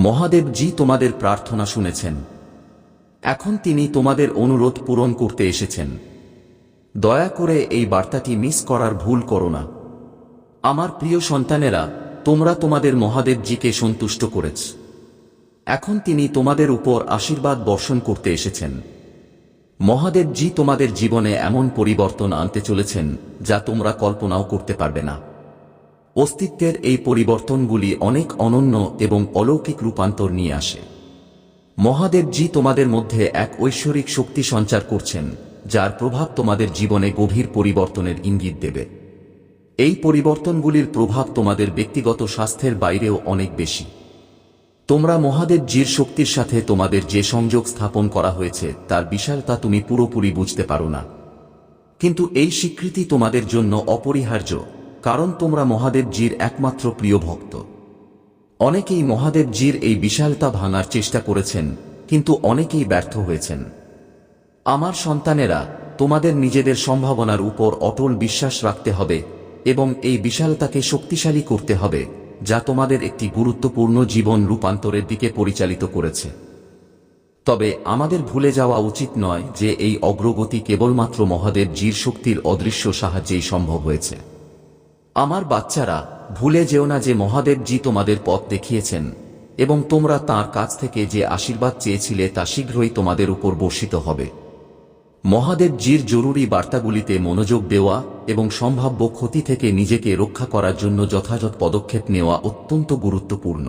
মহাদেবজি তোমাদের প্রার্থনা শুনেছেন। এখন তিনি তোমাদের অনুরোধ পূরণ করতে এসেছেন। দয়া করে এই বার্তাটি মিস করার ভুল করো না। আমার প্রিয় সন্তানেরা, তোমরা তোমাদের মহাদেবজিকে সন্তুষ্ট করেছ। এখন তিনি তোমাদের উপর আশীর্বাদ বর্ষণ করতে এসেছেন। মহাদেবজি তোমাদের জীবনে এমন পরিবর্তন আনতে চলেছেন যা তোমরা কল্পনাও করতে পারবে না। অস্তিত্বের এই পরিবর্তনগুলি অনেক অনন্য এবং অলৌকিক রূপান্তর নিয়ে আসে। মহাদেবজি তোমাদের মধ্যে এক ঐশ্বরিক শক্তি সঞ্চার করছেন, যার প্রভাব তোমাদের জীবনে গভীর পরিবর্তনের ইঙ্গিত দেবে। এই পরিবর্তনগুলির প্রভাব তোমাদের ব্যক্তিগত স্বাস্থ্যের বাইরেও অনেক বেশি। তোমরা মহাদেবজির শক্তির সাথে তোমাদের যে সংযোগ স্থাপন করা হয়েছে, তার বিশালতা তুমি পুরোপুরি বুঝতে পারো না। কিন্তু এই স্বীকৃতি তোমাদের জন্য অপরিহার্য। কারণ তোমরা মহাদেবজির একমাত্র প্রিয় ভক্ত। অনেকেই মহাদেবজির এই বিশালতা ভাঙার চেষ্টা করেছেন, কিন্তু অনেকেই ব্যর্থ হয়েছেন। আমার সন্তানেরা, তোমাদের নিজেদের সম্ভাবনার উপর অটল বিশ্বাস রাখতে হবে এবং এই বিশালতাকে শক্তিশালী করতে হবে, যা তোমাদের একটি গুরুত্বপূর্ণ জীবন রূপান্তরের দিকে পরিচালিত করেছে। তবে আমাদের ভুলে যাওয়া উচিত নয় যে এই অগ্রগতি কেবলমাত্র মহাদেব জির শক্তির অদৃশ্য সাহায্যেই সম্ভব হয়েছে। আমার বাচ্চারা, ভুলে যেও না যে মহাদেবজি তোমাদের পথ দেখিয়েছেন, এবং তোমরা তার কাছ থেকে যে আশীর্বাদ চেয়েছিলে তা শীঘ্রই তোমাদের উপর বর্ষিত হবে। মহাদেবজির জরুরি বার্তাগুলিতে মনোযোগ দেওয়া এবং সম্ভাব্য ক্ষতি থেকে নিজেকে রক্ষা করার জন্য যথাযথ পদক্ষেপ নেওয়া অত্যন্ত গুরুত্বপূর্ণ।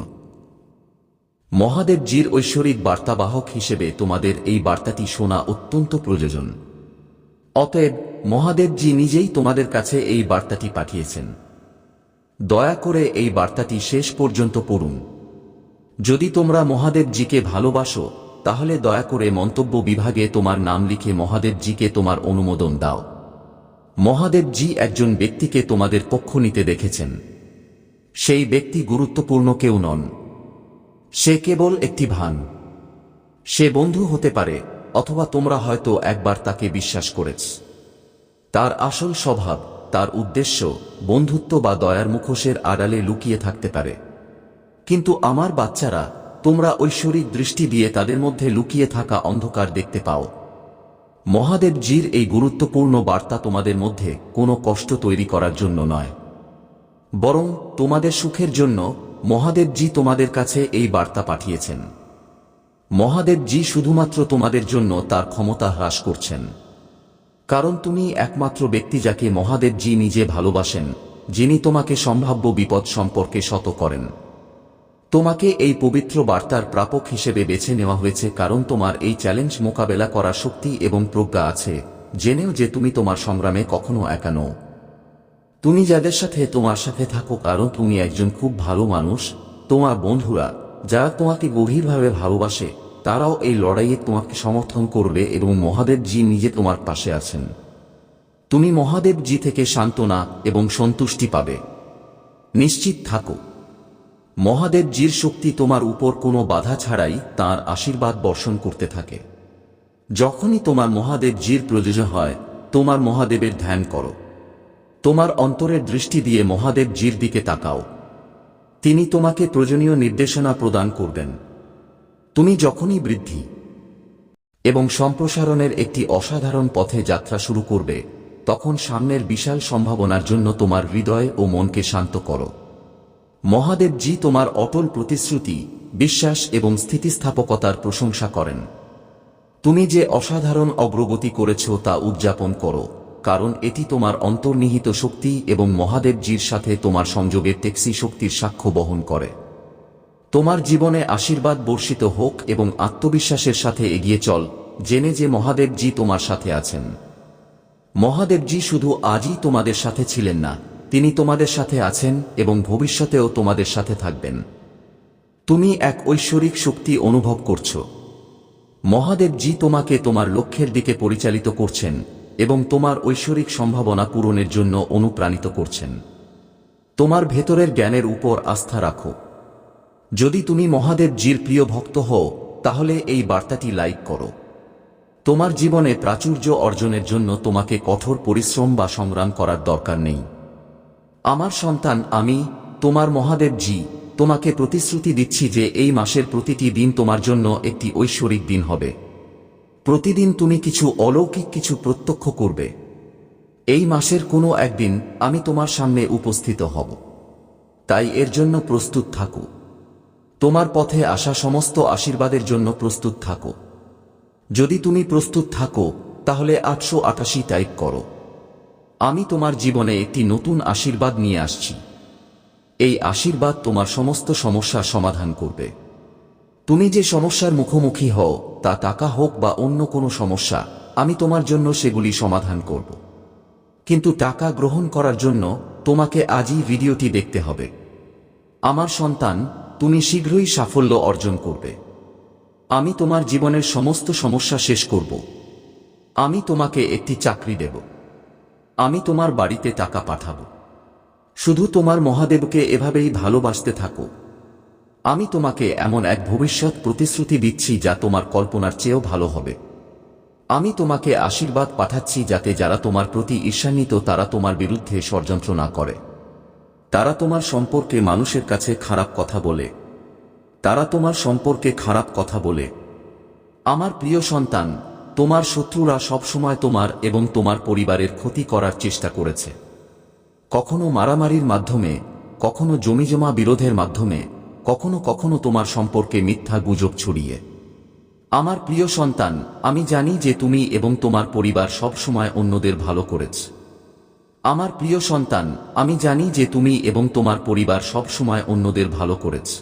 মহাদেবজির ঐশ্বরিক বার্তাবাহক হিসেবে তোমাদের এই বার্তাটি শোনা অত্যন্ত প্রয়োজন। অতএব মহাদেবজি নিজেই তোমাদের কাছে এই বার্তাটি পাঠিয়েছেন। দয়া করে এই বার্তাটি শেষ পর্যন্ত পড়ুন। যদি তোমরা মহাদেবজিকে ভালোবাসো, তাহলে দয়া করে মন্তব্য বিভাগে তোমার নাম লিখে মহাদেবজিকে তোমার অনুমোদন দাও। মহাদেবজি একজন ব্যক্তিকে তোমাদের পক্ষ নিতে দেখেছেন। সেই ব্যক্তি গুরুত্বপূর্ণ কেউ নন। সে কেবল একটি ভান। সে বন্ধু হতে পারে, অথবা তোমরা হয়তো একবার তাকে বিশ্বাস করেছ। তার আসল স্বভাব, তার উদ্দেশ্য, বন্ধুত্ব বা দয়ার মুখোশের আড়ালে লুকিয়ে থাকতে পারে। কিন্তু আমার বাচ্চারা, তোমরা ঐশ্বরিক দৃষ্টি দিয়ে তাদের মধ্যে লুকিয়ে থাকা অন্ধকার দেখতে পাও। মহাদেবজির এই গুরুত্বপূর্ণ বার্তা তোমাদের মধ্যে কোনো কষ্ট তৈরি করার জন্য নয়। বরং তোমাদের সুখের জন্য মহাদেবজি তোমাদের কাছে এই বার্তা পাঠিয়েছেন। মহাদেবজি শুধুমাত্র তোমাদের জন্য তার ক্ষমতা হ্রাস করছেন। কারণ তুমি একমাত্র ব্যক্তি যাকে মহাদেবজি নিজে ভালোবাসেন, যিনি তোমাকে সম্ভাব্য বিপদ সম্পর্কে শত করেন। তোমাকে এই পবিত্র বার্তার প্রাপক হিসেবে বেছে নেওয়া হয়েছে কারণ তোমার এই চ্যালেঞ্জ মোকাবেলা করার শক্তি এবং প্রজ্ঞা আছে, জেনেও যে তুমি তোমার সংগ্রামে কখনো একা নও। তুমি যাদের সাথে তোমার সাথে থাকো কারণ তুমি একজন খুব ভালো মানুষ, তোমার বন্ধুরা, যারা তোমাকে গভীরভাবে ভালোবাসে তারাও এই লড়াইয়ে তোমাকে সমর্থন করবে এবং মহাদেবজি নিজে তোমার পাশে আছেন। তুমি মহাদেবজি থেকে সান্ত্বনা এবং সন্তুষ্টি পাবে। নিশ্চিত থাকো। মহাদেবজির শক্তি তোমার উপর কোনো বাধা ছাড়াই তার আশীর্বাদ বর্ষণ করতে থাকে। যখনই তোমার মহাদেবজির প্রয়োজন হয়, তোমার মহাদেবের ধ্যান করো। তোমার অন্তরের দৃষ্টি দিয়ে মহাদেবজির দিকে তাকাও। তিনি তোমাকে প্রয়োজনীয় নির্দেশনা প্রদান করবেন। তুমি যখনই বৃদ্ধি এবং সম্প্রসারণের একটি অসাধারণ পথে যাত্রা শুরু করবে, তখন সামনের বিশাল সম্ভাবনার জন্য তোমার হৃদয় ও মনকে শান্ত করো। মহাদেবজি তোমার অটল প্রতিশ্রুতি, বিশ্বাস এবং স্থিতিস্থাপকতার প্রশংসা করেন। তুমি যে অসাধারণ অগ্রগতি করেছ তা উদযাপন করো, কারণ এটি তোমার অন্তর্নিহিত শক্তি এবং মহাদেবজির সাথে তোমার সংযোগের টেক্সি শক্তির সাক্ষ্য বহন করে। তোমার জীবনে আশীর্বাদ বর্ষিত হোক এবং আত্মবিশ্বাসের সাথে এগিয়ে চল, জেনে যে মহাদেবজি তোমার সাথে আছেন। মহাদেবজি শুধু আজই তোমাদের সাথে ছিলেন না, তিনি তোমাদের সাথে আছেন এবং ভবিষ্যতেও তোমাদের সাথে থাকবেন। তুমি এক ঐশ্বরিক শক্তি অনুভব করছ। মহাদেবজি তোমাকে তোমার লক্ষ্যের দিকে পরিচালিত করছেন এবং তোমার ঐশ্বরিক সম্ভাবনা পূরণের জন্য অনুপ্রাণিত করছেন। তোমার ভেতরের জ্ঞানের উপর আস্থা রাখো। যদি তুমি মহাদেবজির প্রিয় ভক্ত হও, তাহলে এই বার্তাটি লাইক করো। তোমার জীবনে প্রাচুর্য অর্জনের জন্য তোমাকে কঠোর পরিশ্রম বা সংগ্রাম করার দরকার নেই। আমার সন্তান, আমি, তোমার মহাদেবজি তোমাকে প্রতিশ্রুতি দিচ্ছি যে এই মাসের প্রতিটি দিন তোমার জন্য একটি ঐশ্বরিক দিন হবে। প্রতিদিন তুমি কিছু অলৌকিক কিছু প্রত্যক্ষ করবে। এই মাসের কোনো একদিন আমি তোমার সামনে উপস্থিত হব। তাই এর জন্য প্রস্তুত থাকো। তোমার পথে আসা সমস্ত আশীর্বাদের জন্য প্রস্তুত থাকো। যদি তুমি প্রস্তুত থাকো, তাহলে আটশো আটাশি টাইপ করো। আমি তোমার জীবনে একটি নতুন আশীর্বাদ নিয়ে আসছি। এই আশীর্বাদ তোমার সমস্ত সমস্যার সমাধান করবে। তুমি যে সমস্যার মুখোমুখি হও, তা টাকা হোক বা অন্য কোনো সমস্যা, আমি তোমার জন্য সেগুলি সমাধান করব। কিন্তু টাকা গ্রহণ করার জন্য তোমাকে আজই ভিডিওটি দেখতে হবে। আমার সন্তান তুমি শীঘ্রই সাফল্য অর্জন করবে। আমি তোমার জীবনের সমস্ত সমস্যা শেষ করব। আমি তোমাকে একটি চাকরি দেব। আমি তোমার বাড়িতে টাকা পাঠাবো। শুধু তোমার মহাদেবকে এভাবেই ভালোবাসতে থাকো। আমি তোমাকে এমন এক ভবিষ্যৎ প্রতিশ্রুতি দিচ্ছি যা তোমার কল্পনার চেয়েও ভালো হবে। আমি তোমাকে আশীর্বাদ পাঠাচ্ছি যাতে যারা তোমার প্রতি ঈর্ষান্বিত তারা তোমার বিরুদ্ধে ষড়যন্ত্র না করে। তারা তোমার সম্পর্কে মানুষের কাছে খারাপ কথা বলে। তারা তোমার সম্পর্কে খারাপ কথা বলে। আমার প্রিয় সন্তান, তোমার শত্রুরা সবসময় তোমার এবং তোমার পরিবারের ক্ষতি করার চেষ্টা করেছে। কখনো মারামারির মাধ্যমে, কখনো জমিজমা বিরোধের মাধ্যমে, কখনো কখনো তোমার সম্পর্কে মিথ্যা গুজব ছড়িয়ে। আমার প্রিয় সন্তান, আমি জানি যে তুমি এবং তোমার পরিবার সব সময় অন্যদের ভালো করেছ। আমার প্রিয় সন্তান, আমি জানি যে তুমি এবং তোমার পরিবার সব সময় অন্যদের ভালো করেছ।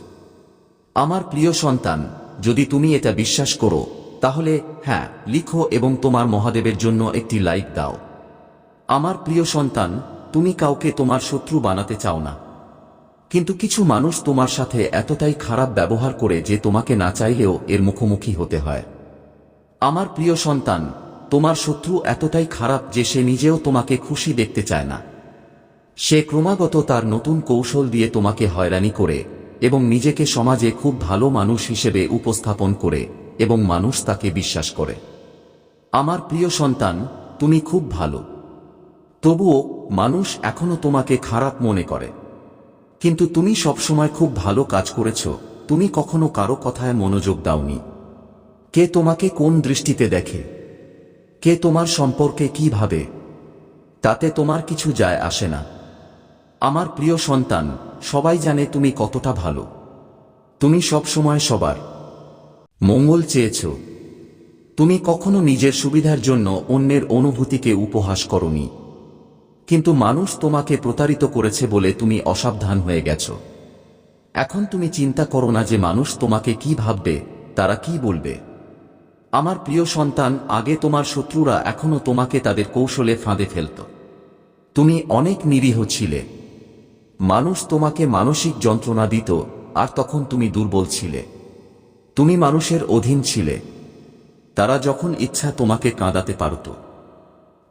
আমার প্রিয় সন্তান, যদি তুমি এটা বিশ্বাস করো, তাহলে হ্যাঁ লিখো এবং তোমার মহাদেবের জন্য একটি লাইক দাও। আমার প্রিয় সন্তান, তুমি কাউকে তোমার শত্রু বানাতে চাও না। কিন্তু কিছু মানুষ তোমার সাথে এতটাই খারাপ ব্যবহার করে যে তোমাকে না চাইলেও এর মুখোমুখি হতে হয়। আমার প্রিয় সন্তান তোমার শত্রু এতটাই খারাপ যে সে নিজেও তোমাকে খুশি দেখতে চায় না। সে ক্রমাগত তার নতুন কৌশল দিয়ে তোমাকে হয়রানি করে এবং নিজেকে সমাজে খুব ভালো মানুষ হিসেবে উপস্থাপন করে এবং মানুষ তাকে বিশ্বাস করে। আমার প্রিয় সন্তান, তুমি খুব ভালো। তবুও, মানুষ এখনও তোমাকে খারাপ মনে করে। কিন্তু তুমি সবসময় খুব ভালো কাজ করেছ, তুমি কখনো কারও কথায় মনোযোগ দাওনি। কে তোমাকে কোন দৃষ্টিতে দেখে? কে তোমার সম্পর্কে কি ভাবে? তাতে তোমার কিছু যায় আসে না। আমার প্রিয় সন্তান, সবাই জানে তুমি কতটা ভালো। তুমি সব সময় সবার মঙ্গল চেয়েছ। তুমি কখনো নিজের সুবিধার জন্য অন্যের অনুভূতিকে উপহাস করনি। কিন্তু মানুষ তোমাকে প্রতারিত করেছে বলে তুমি অসাবধান হয়ে গেছ। এখন তুমি চিন্তা করো না যে মানুষ তোমাকে কি ভাববে, তারা কি বলবে। আমার প্রিয় সন্তান, আগে তোমার শত্রুরা এখনও তোমাকে তাদের কৌশলে ফাঁদে ফেলত। তুমি অনেক নিরীহ ছিলে। মানুষ তোমাকে মানসিক যন্ত্রণা দিত, আর তখন তুমি দুর্বল ছিলে। তুমি মানুষের অধীন ছিলে। তারা যখন ইচ্ছা তোমাকে কাঁদাতে পারত।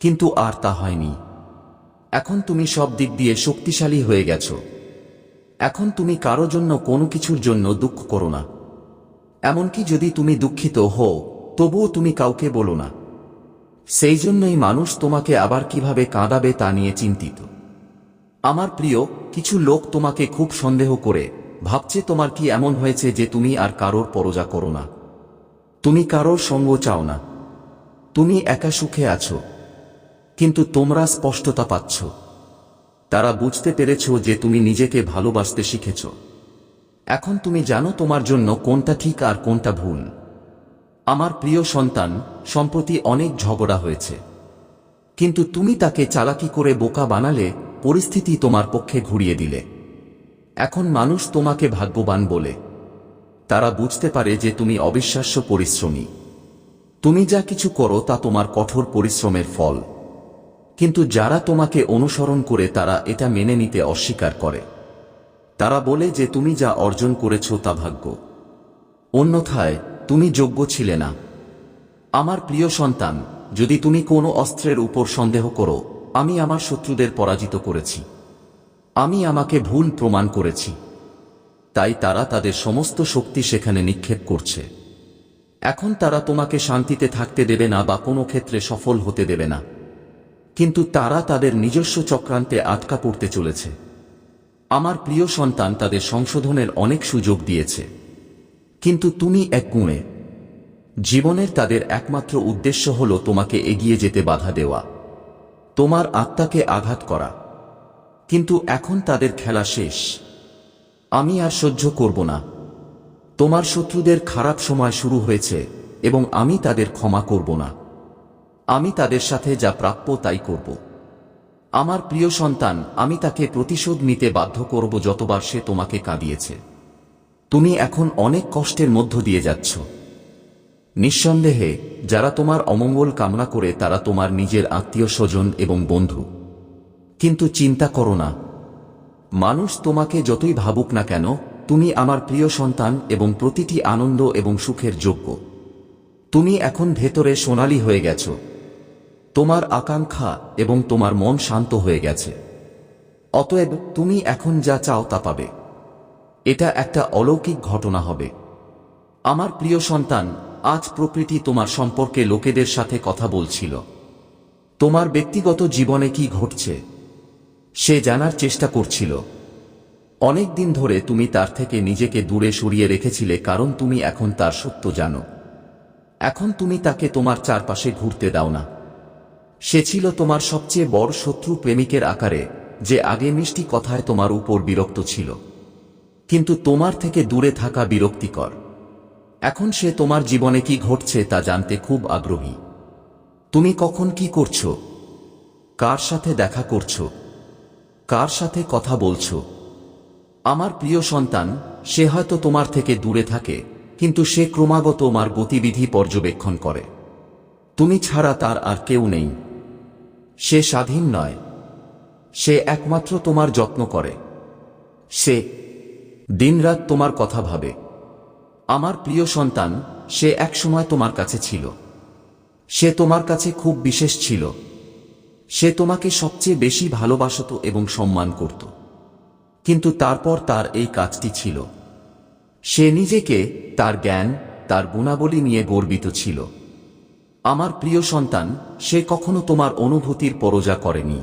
কিন্তু আর তা হয়নি। এখন তুমি সব দিক দিয়ে শক্তিশালী হয়ে গেছ। এখন তুমি কারও জন্য কোনো কিছুর জন্য দুঃখ করো না। এমনকি যদি তুমি দুঃখিত হও তবুও তুমি কাউকে বলো না। সেই জন্যই মানুষ তোমাকে আবার কীভাবে কাঁদাবে তা নিয়ে চিন্তিত। আমার প্রিয়, কিছু লোক তোমাকে খুব সন্দেহ করে, ভাবছে তোমার কি এমন হয়েছে যে তুমি আর কারোর পরজা করো না। তুমি কারোর সঙ্গ চাও না। তুমি একা সুখে আছো। কিন্তু তোমরা স্পষ্টতা পাচ্ছ। তারা বুঝতে পেরেছ যে তুমি নিজেকে ভালোবাসতে শিখেছ। এখন তুমি জানো তোমার জন্য কোনটা ঠিক আর কোনটা ভুল। আমার প্রিয় সন্তান, সম্প্রতি অনেক ঝগড়া হয়েছে। কিন্তু তুমি তাকে চালাকি করে বোকা বানালে, পরিস্থিতি তোমার পক্ষে ঘুরিয়ে দিলে। এখন মানুষ তোমাকে ভাগ্যবান বলে। তারা বুঝতে পারে যে তুমি অবিশ্বাস্য পরিশ্রমী। তুমি যা কিছু করো তা তোমার কঠোর পরিশ্রমের ফল। কিন্তু যারা তোমাকে অনুসরণ করে তারা এটা মেনে নিতে অস্বীকার করে। তারা বলে যে তুমি যা অর্জন করেছ তা ভাগ্য। অন্যথায় তুমি যোগ্য ছিলে না। আমার প্রিয় সন্তান, যদি তুমি কোনো অস্ত্রের উপর সন্দেহ করো, আমি আমার শত্রুদের পরাজিত করেছি। আমি আমাকে ভুল প্রমাণ করেছি। তাই তারা তাদের সমস্ত শক্তি সেখানে নিক্ষেপ করছে। এখন তারা তোমাকে শান্তিতে থাকতে দেবে না বা কোনো ক্ষেত্রে সফল হতে দেবে না। কিন্তু তারা তাদের নিজস্ব চক্রান্তে আটকা পড়তে চলেছে। আমার প্রিয় সন্তান তাদের সংশোধনের অনেক সুযোগ দিয়েছে। কিন্তু তুমি এক গুণে। জীবনের তাদের একমাত্র উদ্দেশ্য হল তোমাকে এগিয়ে যেতে বাধা দেওয়া। তোমার আত্মাকে আঘাত করা। কিন্তু এখন তাদের খেলা শেষ। আমি আর সহ্য করব না। তোমার শত্রুদের খারাপ সময় শুরু হয়েছে এবং আমি তাদের ক্ষমা করব না। আমি তাদের সাথে যা প্রাপ্য তাই করব। আমার প্রিয় সন্তান, আমি তাকে প্রতিশোধ নিতে বাধ্য করব যতবার সে তোমাকে কাঁদিয়েছে। তুমি এখন অনেক কষ্টের মধ্য দিয়ে যাচ্ছ। নিঃসন্দেহে, যারা তোমার অমঙ্গল কামনা করে তারা তোমার নিজের আত্মীয় স্বজন এবং বন্ধু। কিন্তু চিন্তা করো না। মানুষ তোমাকে যতই ভাবুক না কেন, তুমি আমার প্রিয় সন্তান এবং প্রতিটি আনন্দ এবং সুখের যোগ্য। তুমি এখন ভেতরে সোনালি হয়ে গেছ। তোমার আকাঙ্ক্ষা এবং তোমার মন শান্ত হয়ে গেছে। অতএব তুমি এখন যা চাও তা পাবে। এটা একটা অলৌকিক ঘটনা হবে। আমার প্রিয় সন্তান, আজ প্রকৃতি তোমার সম্পর্কে লোকেদের সাথে কথা বলছিল। তোমার ব্যক্তিগত জীবনে কি ঘটছে? সে জানার চেষ্টা করছিল। অনেক দিন ধরে তুমি তার থেকে নিজেকে দূরে সরিয়ে রেখেছিলে কারণ তুমি এখন তার সত্য জানো। এখন তুমি তাকে তোমার চারপাশে ঘুরতে দাও না। সে ছিল তোমার সবচেয়ে বড় শত্রু প্রেমিকের আকারে, যে আগে মিষ্টি কথায় তোমার উপর বিরক্ত ছিল। কিন্তু তোমার থেকে দূরে থাকা বিরক্তিকর। এখন সে তোমার জীবনে কি ঘটছে তা জানতে খুব আগ্রহী। তুমি কখন কি করছ? কার সাথে দেখা করছ? কার সাথে কথা বলছো? আমার প্রিয় সন্তান, সে হয়তো তোমার থেকে দূরে থাকে, কিন্তু সে ক্রমাগত তোমার গতিবিধি পর্যবেক্ষণ করে। তুমি ছাড়া তার আর কেউ নেই। সে স্বাধীন নয়। সে একমাত্র তোমার যত্ন করে। সে দিনরাত তোমার কথা ভাবে। আমার প্রিয় সন্তান, সে একসময় তোমার কাছে ছিল। সে তোমার কাছে খুব বিশেষ ছিল। সে তোমাকে সবচেয়ে বেশি ভালোবাসত এবং সম্মান করত। কিন্তু তারপর তার এই কাজটি ছিল। সে নিজেকে তার জ্ঞান, তার গুণাবলী নিয়ে গর্বিত ছিল। আমার প্রিয় সন্তান, সে কখনো তোমার অনুভূতির পরজা করেনি।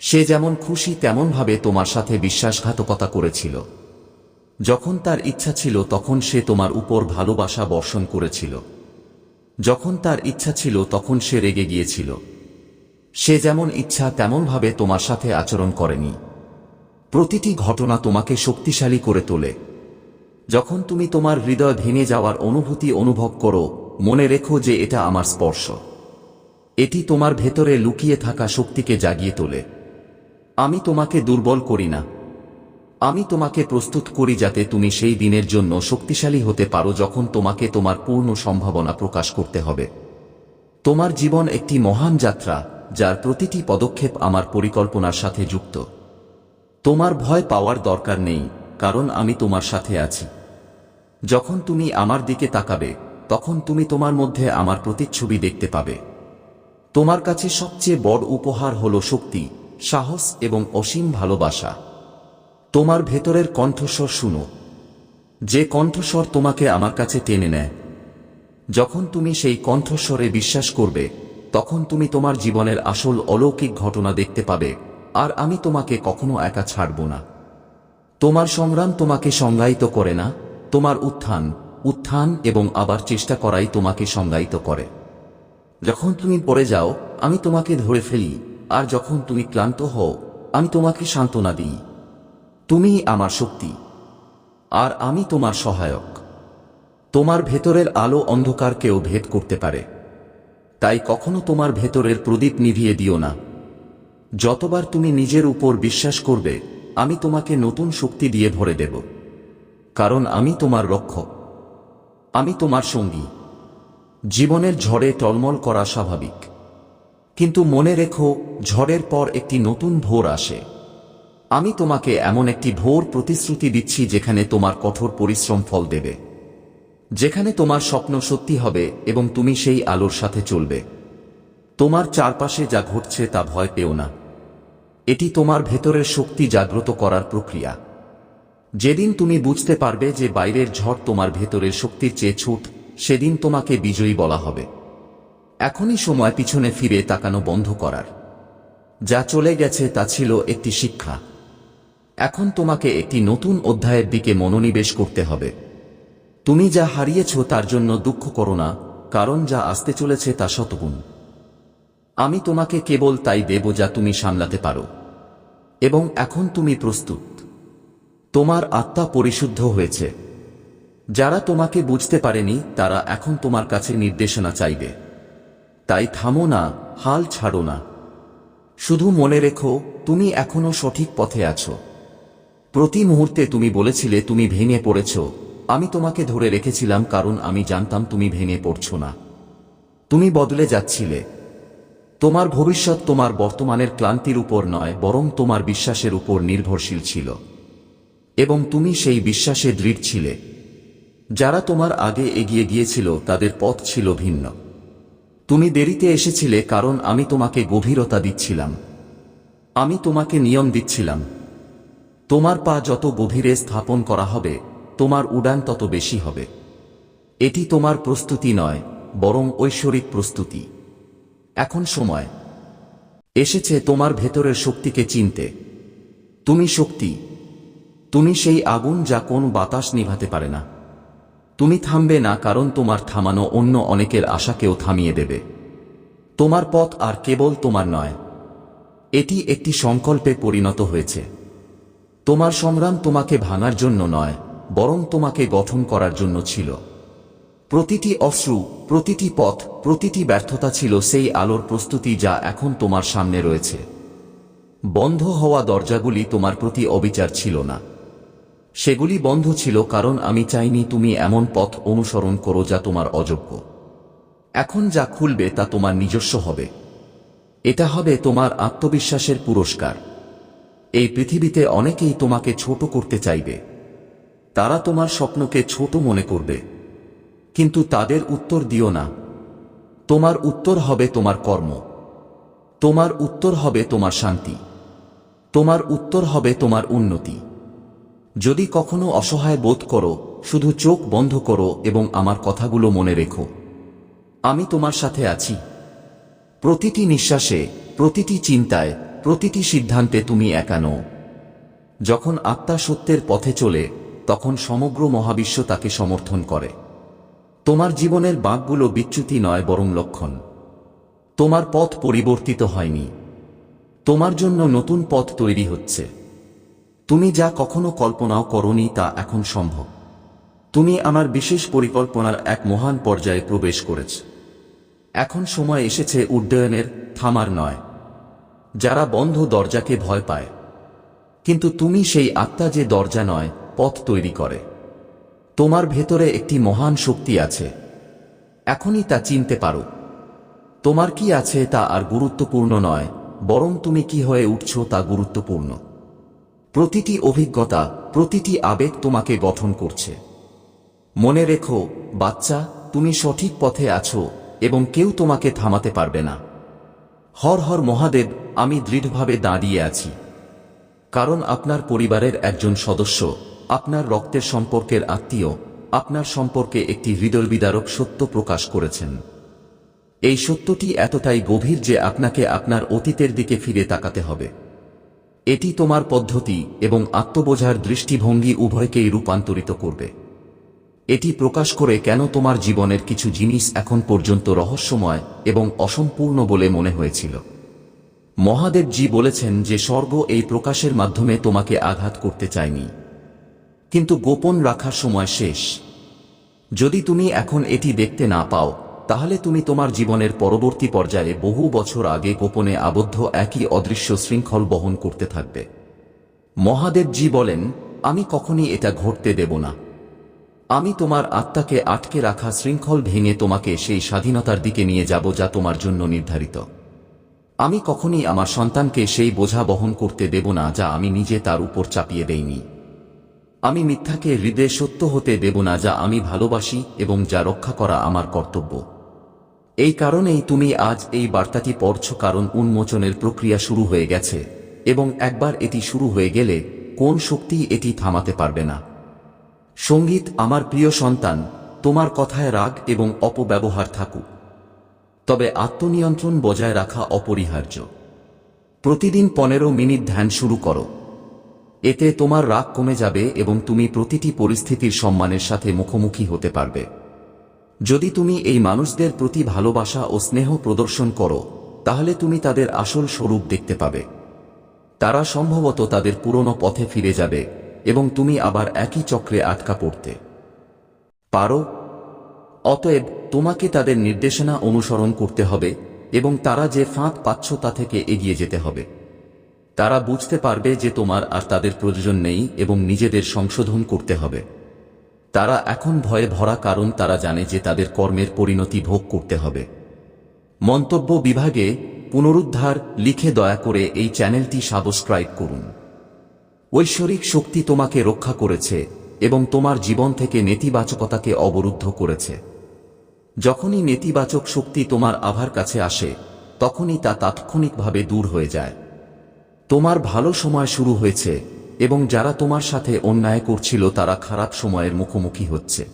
সে যেমন খুশি তেমনভাবে তোমার সাথে বিশ্বাসঘাতকতা করেছিল। যখন তার ইচ্ছা ছিল তখন সে তোমার উপর ভালোবাসা বর্ষণ করেছিল। যখন তার ইচ্ছা ছিল তখন সে রেগে গিয়েছিল। সে যেমন ইচ্ছা তেমনভাবে তোমার সাথে আচরণ করেনি। প্রতিটি ঘটনা তোমাকে শক্তিশালী করে তোলে। যখন তুমি তোমার হৃদয় ভেঙে যাওয়ার অনুভূতি অনুভব করো, মনে রেখো যে এটা আমার স্পর্শ। এটি তোমার ভেতরে লুকিয়ে থাকা শক্তিকে জাগিয়ে তোলে। আমি তোমাকে দুর্বল করি না। আমি তোমাকে প্রস্তুত করি যাতে তুমি সেই দিনের জন্য শক্তিশালী হতে পারো যখন তোমাকে তোমার পূর্ণ সম্ভাবনা প্রকাশ করতে হবে। তোমার জীবন একটি মহান যাত্রা, যার প্রতিটি পদক্ষেপ আমার পরিকল্পনার সাথে যুক্ত। তোমার ভয় পাওয়ার দরকার নেই, কারণ আমি তোমার সাথে আছি। যখন তুমি আমার দিকে তাকাবে, তখন তুমি তোমার মধ্যে আমার প্রতিচ্ছবি দেখতে পাবে। তোমার কাছে সবচেয়ে বড় উপহার হল শক্তি, সাহস এবং অসীম ভালোবাসা। তোমার ভেতরের কণ্ঠস্বর শুনো। যে কণ্ঠস্বর তোমাকে আমার কাছে টেনে নেয়। যখন তুমি সেই কণ্ঠস্বরে বিশ্বাস করবে, তখন তুমি তোমার জীবনের আসল অলৌকিক ঘটনা দেখতে পাবে, আর আমি তোমাকে কখনো একা ছাড়ব না। তোমার সংগ্রাম তোমাকে সংজ্ঞায়িত করে না, তোমার উত্থান উত্থান এবং আবার চেষ্টা করাই তোমাকে সংজ্ঞায়িত করে। যখন তুমি পড়ে যাও, আমি তোমাকে ধরে ফেলি, আর যখন তুমি ক্লান্ত হও, আমি তোমাকে সান্ত্বনা দিই। তুমি আমার শক্তি, আর আমি তোমার সহায়ক। তোমার ভেতরের আলো অন্ধকারকেও ভেদ করতে পারে, তাই কখনো তোমার ভেতরের প্রদীপ নিভিয়ে দিও না। যতবার তুমি নিজের উপর বিশ্বাস করবে, আমি তোমাকে নতুন শক্তি দিয়ে ভরে দেব, কারণ আমি তোমার রক্ষক, আমি তোমার সঙ্গী। জীবনের ঝড়ে টলমল করা স্বাভাবিক, কিন্তু মনে রেখো, ঝড়ের পর একটি নতুন ভোর আসে। আমি তোমাকে এমন একটি ভোর প্রতিশ্রুতি দিচ্ছি যেখানে তোমার কঠোর পরিশ্রম ফল দেবে। যেখানে তোমার স্বপ্ন সত্যি হবে এবং তুমি সেই আলোর সাথে চলবে। তোমার চারপাশে যা ঘটছে তা ভয় পেও না। এটি তোমার ভেতরের শক্তি জাগ্রত করার প্রক্রিয়া। যেদিন তুমি বুঝতে পারবে যে বাইরের ঝড় তোমার ভেতরের শক্তির চেয়ে ছুট, সেদিন তোমাকে বিজয়ী বলা হবে। এখনই সময় পিছনে ফিরে তাকানো বন্ধ করার। যা চলে গেছে তা ছিল একটি শিক্ষা। এখন তোমাকে একটি নতুন অধ্যায়ের দিকে মনোনিবেশ করতে হবে। তুমি যা হারিয়েছ তার জন্য দুঃখ করো না, কারণ যা আসতে চলেছে তা শতগুণ। আমি তোমাকে কেবল তাই দেব যা তুমি সামলাতে পারো। এবং এখন তুমি প্রস্তুত। তোমার আত্মা পরিশুদ্ধ হয়েছে। যারা তোমাকে বুঝতে পারেনি, তারা এখন তোমার কাছে নির্দেশনা চাইবে। তাই থামো না, হাল ছাড়ো না। শুধু মনে রেখো, তুমি এখনও সঠিক পথে আছো। প্রতি মুহূর্তে তুমি বলেছিলে তুমি ভেঙে পড়েছ। আমি তোমাকে ধরে রেখেছিলাম কারণ আমি জানতাম তুমি ভেঙে পড়ছ না। তুমি বদলে যাচ্ছিলে। তোমার ভবিষ্যৎ তোমার বর্তমানের ক্লান্তির উপর নয়, বরং তোমার বিশ্বাসের উপর নির্ভরশীল ছিল। এবং তুমি সেই বিশ্বাসে দৃঢ় ছিলে। যারা তোমার আগে এগিয়ে গিয়েছিল, তাদের পথ ছিল ভিন্ন। তুমি দেরিতে এসেছিলে কারণ আমি তোমাকে গভীরতা দিচ্ছিলাম। আমি তোমাকে নিয়ম দিচ্ছিলাম। তোমার পা যত গভীরে স্থাপন করা হবে, তোমার উড়ান তত বেশি হবে। এটি তোমার প্রস্তুতি নয়, বরং ঐশ্বরিক প্রস্তুতি। এখন সময়। এসেছে তোমার ভেতরের শক্তিকে চিনতে। তুমি শক্তি। তুমি সেই আগুন যা কোন বাতাস নিভাতে পারে না। তুমি থামবে না কারণ তোমার থামানো অন্য অনেকের আশাকেও থামিয়ে দেবে। তোমার পথ আর কেবল তোমার নয়। এটি একটি সংকল্পে পরিণত হয়েছে। তোমার সংগ্রাম তোমাকে ভাঙার জন্য নয়, বরং তোমাকে গঠন করার জন্য ছিল। প্রতিটি অশ্রু, প্রতিটি পথ, প্রতিটি ব্যর্থতা ছিল সেই আলোর প্রস্তুতি যা এখন তোমার সামনে রয়েছে। বন্ধ হওয়া দরজাগুলি তোমার প্রতি অবিচার ছিল না। সেগুলি বন্ধ ছিল কারণ আমি চাইনি তুমি এমন পথ অনুসরণ করো যা তোমার অযোগ্য। এখন যা খুলবে তা তোমার নিজস্ব হবে। এটা হবে তোমার আত্মবিশ্বাসের পুরস্কার। এই পৃথিবীতে অনেকেই তোমাকে ছোট করতে চাইবে। তারা তোমার স্বপ্নকে ছোট মনে করবে। কিন্তু তাদের উত্তর দিও না। তোমার উত্তর হবে তোমার কর্ম। তোমার উত্তর হবে তোমার শান্তি। তোমার উত্তর হবে তোমার উন্নতি। যদি কখনো অসহায় বোধ করো, শুধু চোখ বন্ধ করো এবং আমার কথাগুলো মনে রেখো। আমি তোমার সাথে আছি। প্রতিটি নিঃশ্বাসে, প্রতিটি চিন্তায় প্রতিটি সিদ্ধান্তে তুমি একা নও। যখন আত্মা সত্যের পথে চলে, তখন সমগ্র মহাবিশ্ব তাকে সমর্থন করে। তোমার জীবনের বাঁকগুলো বিচ্যুতি নয় বরং লক্ষণ। তোমার পথ পরিবর্তিত হয়নি। তোমার জন্য নতুন পথ তৈরি হচ্ছে। তুমি যা কখনো কল্পনাও করনি তা এখন সম্ভব। তুমি আমার বিশেষ পরিকল্পনার এক মহান পর্যায়ে প্রবেশ করেছ। এখন সময় এসেছে উড্ডয়নের, থামার নয়। যারা বন্ধ দরজাকে ভয় পায়। কিন্তু তুমি সেই আত্মা যে দরজা নয়, পথ তৈরি করে। তোমার ভেতরে একটি মহান শক্তি আছে। এখনই তা চিনতে পারো। তোমার কি আছে তা আর গুরুত্বপূর্ণ নয়, বরং তুমি কি হয়ে উঠছ তা গুরুত্বপূর্ণ। প্রতিটি অভিজ্ঞতা, প্রতিটি আবেগ তোমাকে গঠন করছে। মনে রেখো, বাচ্চা, তুমি সঠিক পথে আছো এবং কেউ তোমাকে থামাতে পারবে না। হর হর মহাদেব, আমি দৃঢ়ভাবে দাঁড়িয়ে আছি। কারণ আপনার পরিবারের একজন সদস্য, আপনার রক্তের সম্পর্কের আত্মীয়, আপনার সম্পর্কে একটি হৃদয়বিদারক সত্য প্রকাশ করেছেন। এই সত্যটি এতটাই গভীর যে আপনাকে আপনার অতীতের দিকে ফিরে তাকাতে হবে। এটি তোমার পদ্ধতি এবং আত্মবোঝার দৃষ্টিভঙ্গি উভয়কেই রূপান্তরিত করবে। এটি প্রকাশ করে কেন তোমার জীবনের কিছু জিনিস এখন পর্যন্ত রহস্যময় এবং অসম্পূর্ণ বলে মনে হয়েছিল। মহাদেবজি বলেছেন যে স্বর্গ এই প্রকাশের মাধ্যমে তোমাকে আঘাত করতে চায়নি। কিন্তু গোপন রাখার সময় শেষ। যদি তুমি এখন এটি দেখতে না পাও, তাহলে তুমি তোমার জীবনের পরবর্তী পর্যায়ে বহু বছর আগে গোপনে আবদ্ধ একই অদৃশ্য শৃঙ্খল বহন করতে থাকবে। মহাদেবজি বলেন, আমি কখনই এটা ঘটতে দেব না। আমি তোমার আত্মাকে আটকে রাখা শৃঙ্খল ভেঙে তোমাকে সেই স্বাধীনতার দিকে নিয়ে যাব যা তোমার জন্য নির্ধারিত। আমি কখনই আমার সন্তানকে সেই বোঝা বহন করতে দেব না যা আমি নিজে তার উপর চাপিয়ে দেইনি। আমি মিথ্যাকে হৃদয়ে সত্য হতে দেব না যা আমি ভালোবাসি এবং যা রক্ষা করা আমার কর্তব্য। এই কারণেই তুমি আজ এই বার্তাটি পড়ছ কারণ উন্মোচনের প্রক্রিয়া শুরু হয়ে গেছে এবং একবার এটি শুরু হয়ে গেলে কোন শক্তি এটি থামাতে পারবে না। সংগীত আমার প্রিয় সন্তান, তোমার কথায় রাগ এবং অপব্যবহার থাকুক। তবে আত্মনিয়ন্ত্রণ বজায় রাখা অপরিহার্য। প্রতিদিন পনেরো মিনিট ধ্যান শুরু করো। এতে তোমার রাগ কমে যাবে এবং তুমি প্রতিটি পরিস্থিতির সম্মানের সাথে মুখোমুখি হতে পারবে। যদি তুমি এই মানুষদের প্রতি ভালোবাসা ও স্নেহ প্রদর্শন করো, তাহলে তুমি তাদের আসল স্বরূপ দেখতে পাবে। তারা সম্ভবত তাদের পুরনো পথে ফিরে যাবে। এবং তুমি আবার একই চক্রে আটকা পড়তে পারো। অতএব তোমাকে তাদের নির্দেশনা অনুসরণ করতে হবে এবং তারা যে ফাঁক পাচ্ছ তা থেকে এগিয়ে যেতে হবে। তারা বুঝতে পারবে যে তোমার আর তাদের প্রয়োজন নেই এবং নিজেদের সংশোধন করতে হবে। তারা এখন ভয়ে ভরা কারণ তারা জানে যে তাদের কর্মের পরিণতি ভোগ করতে হবে। মন্তব্য বিভাগে পুনরুদ্ধার লিখে দয়া করে এই চ্যানেলটি সাবস্ক্রাইব করুন। ঐশ্বরিক শক্তি তোমাকে রক্ষা করেছে এবং তোমার জীবন থেকে নেতিবাচকতাকে অবরুদ্ধ করেছে। যখনই নেতিবাচক শক্তি তোমার আভার কাছে আসে, তখনই তা তাৎক্ষণিকভাবে দূর হয়ে যায়। তোমার ভালো সময় শুরু হয়েছে এবং যারা তোমার সাথে অন্যায় করছিল তারা খারাপ সময়ের মুখোমুখি হচ্ছে।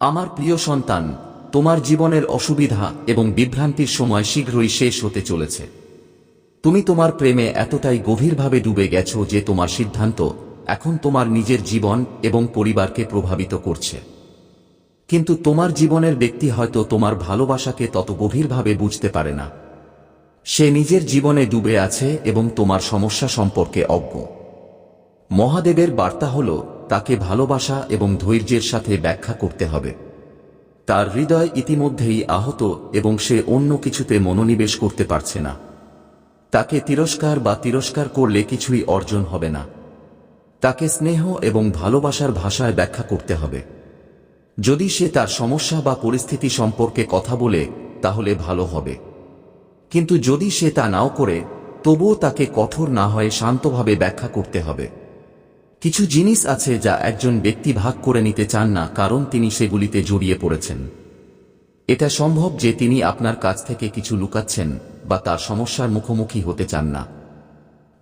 আমার প্রিয় সন্তান, তোমার জীবনের অসুবিধা এবং বিভ্রান্তির সময় শীঘ্রই শেষ হতে চলেছে। তুমি তোমার প্রেমে এতটাই গভীরভাবে ডুবে গেছো যে তোমার সিদ্ধান্ত এখন তোমার নিজের জীবন এবং পরিবারকে প্রভাবিত করছে। কিন্তু তোমার জীবনের ব্যক্তি হয়তো তোমার ভালোবাসাকে তত গভীরভাবে বুঝতে পারে না। সে নিজের জীবনে ডুবে আছে এবং তোমার সমস্যা সম্পর্কে অজ্ঞ। মহাদেবের বার্তা হল, তাকে ভালোবাসা এবং ধৈর্যের সাথে ব্যাখ্যা করতে হবে। তার হৃদয় ইতিমধ্যেই আহত এবং সে অন্য কিছুতে মনোনিবেশ করতে পারছে না। তাকে তিরস্কার বা তিরস্কার করলে কিছুই অর্জন হবে না। তাকে স্নেহ এবং ভালোবাসার ভাষায় ব্যাখ্যা করতে হবে। যদি সে তার সমস্যা বা পরিস্থিতি সম্পর্কে কথা বলে, তাহলে ভালো হবে। কিন্তু যদি সে তা নাও করে, তবুও তাকে কঠোর না হয়ে শান্তভাবে ব্যাখ্যা করতে হবে। কিছু জিনিস আছে যা একজন ব্যক্তি ভাগ করে নিতে চান না, কারণ তিনি সেগুলিতে জড়িয়ে পড়েছেন। এটা সম্ভব যে তিনি আপনার কাছ থেকে কিছু লুকাচ্ছেন বা তার সমস্যার মুখোমুখি হতে চান না।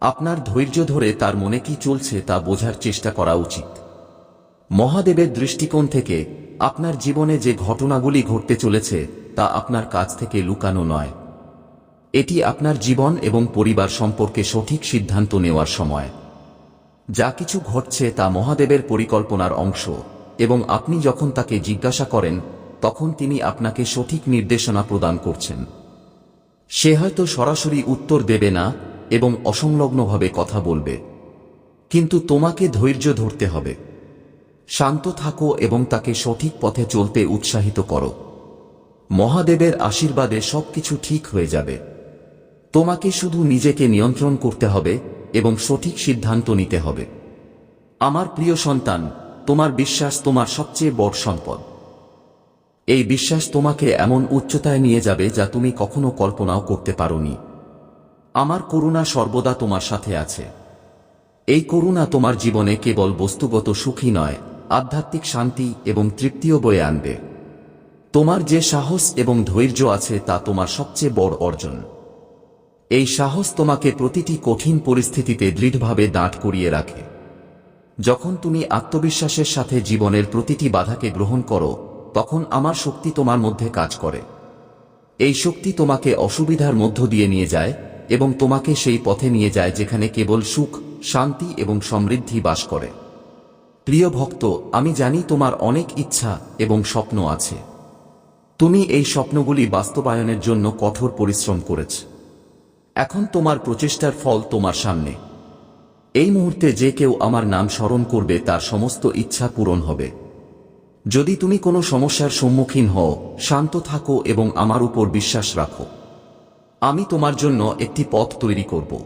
আপনার ধৈর্য ধরে তার মনে কি চলছে তা বোঝার চেষ্টা করা উচিত। মহাদেবের দৃষ্টিকোণ থেকে আপনার জীবনে যে ঘটনাগুলি ঘটতে চলেছে তা আপনার কাছ থেকে লুকানো নয়। এটি আপনার জীবন এবং পরিবার সম্পর্কে সঠিক সিদ্ধান্ত নেওয়ার সময়। যা কিছু ঘটছে তা মহাদেবের পরিকল্পনার অংশ এবং আপনি যখন তাকে জিজ্ঞাসা করেন, তখন তিনি আপনাকে সঠিক নির্দেশনা প্রদান করছেন। সে হয়তো সরাসরি উত্তর দেবে না এবং অসংলগ্নভাবে কথা বলবে। কিন্তু তোমাকে ধৈর্য ধরতে হবে। শান্ত থাকো এবং তাকে সঠিক পথে চলতে উৎসাহিত করো। মহাদেবের আশীর্বাদে সবকিছু ঠিক হয়ে যাবে। তোমাকে শুধু নিজেকে নিয়ন্ত্রণ করতে হবে এবং সঠিক সিদ্ধান্ত নিতে হবে। আমার প্রিয় সন্তান, তোমার বিশ্বাস তোমার সবচেয়ে বড় সম্পদ। এই বিশ্বাস তোমাকে এমন উচ্চতায় নিয়ে যাবে যা তুমি কখনো কল্পনাও করতে পারোনি। আমার করুণা সর্বদা তোমার সাথে আছে। এই করুণা তোমার জীবনে কেবল বস্তুগত সুখী নয়, আধ্যাত্মিক শান্তি এবং তৃপ্তিও বয়ে আনবে। তোমার যে সাহস এবং ধৈর্য আছে তা তোমার সবচেয়ে বড় অর্জন। এই সাহস তোমাকে প্রতিটি কঠিন পরিস্থিতিতে দৃঢ়ভাবে দাঁড় করিয়ে রাখে। যখন তুমি আত্মবিশ্বাসের সাথে জীবনের প্রতিটি বাধাকে গ্রহণ করো তখন আমার শক্তি তোমার মধ্যে কাজ করে। এই শক্তি তোমাকে অসুবিধার মধ্য দিয়ে নিয়ে যায় এবং তোমাকে সেই পথে নিয়ে যায় যেখানে কেবল সুখ, শান্তি এবং সমৃদ্ধি বাস করে। প্রিয় ভক্ত, আমি জানি তোমার অনেক ইচ্ছা এবং স্বপ্ন আছে। তুমি এই স্বপ্নগুলি বাস্তবায়নের জন্য কঠোর পরিশ্রম করেছ। এখন তোমার প্রচেষ্টার ফল তোমার সামনে। এই মুহূর্তে যে কেউ আমার নাম স্মরণ করবে তার সমস্ত ইচ্ছা পূরণ হবে। যদি তুমি কোনো সমস্যার সম্মুখীন হও, শান্ত থাকো এবং আমার উপর বিশ্বাস রাখো। আমি তোমার জন্য একটি পথ তৈরি করব।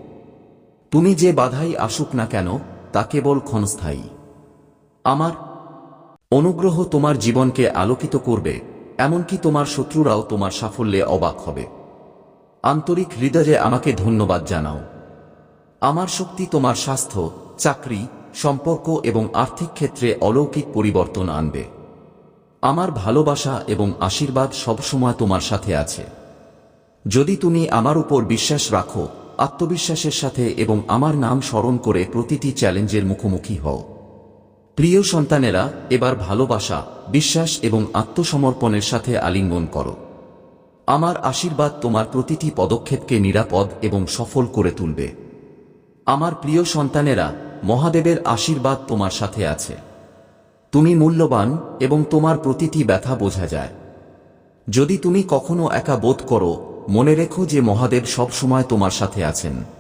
তুমি যে বাধাই আসুক না কেন, তা কেবল ক্ষণস্থায়ী। আমার অনুগ্রহ তোমার জীবনকে আলোকিত করবে, এমনকি তোমার শত্রুরাও তোমার সাফল্যে অবাক হবে। আন্তরিক হৃদয়ে আমাকে ধন্যবাদ জানাও। আমার শক্তি তোমার স্বাস্থ্য, চাকরি, সম্পর্ক এবং আর্থিক ক্ষেত্রে অলৌকিক পরিবর্তন আনবে। আমার ভালোবাসা এবং আশীর্বাদ সবসময় তোমার সাথে আছে। যদি তুমি আমার উপর বিশ্বাস রাখো, আত্মবিশ্বাসের সাথে এবং আমার নাম স্মরণ করে প্রতিটি চ্যালেঞ্জের মুখোমুখি হও। প্রিয় সন্তানেরা, এবার ভালোবাসা, বিশ্বাস এবং আত্মসমর্পণের সাথে আলিঙ্গন করো। আমার আশীর্বাদ তোমার প্রতিটি পদক্ষেপকে নিরাপদ এবং সফল করে তুলবে। আমার প্রিয় সন্তানেরা, মহাদেবের আশীর্বাদ তোমার সাথে আছে। তুমি মূল্যবান এবং তোমার প্রতিটি ব্যথা বোঝা যায়। যদি তুমি কখনো একা বোধ করো, মনে রেখো যে মহাদেব সবসময় তোমার সাথে আছেন।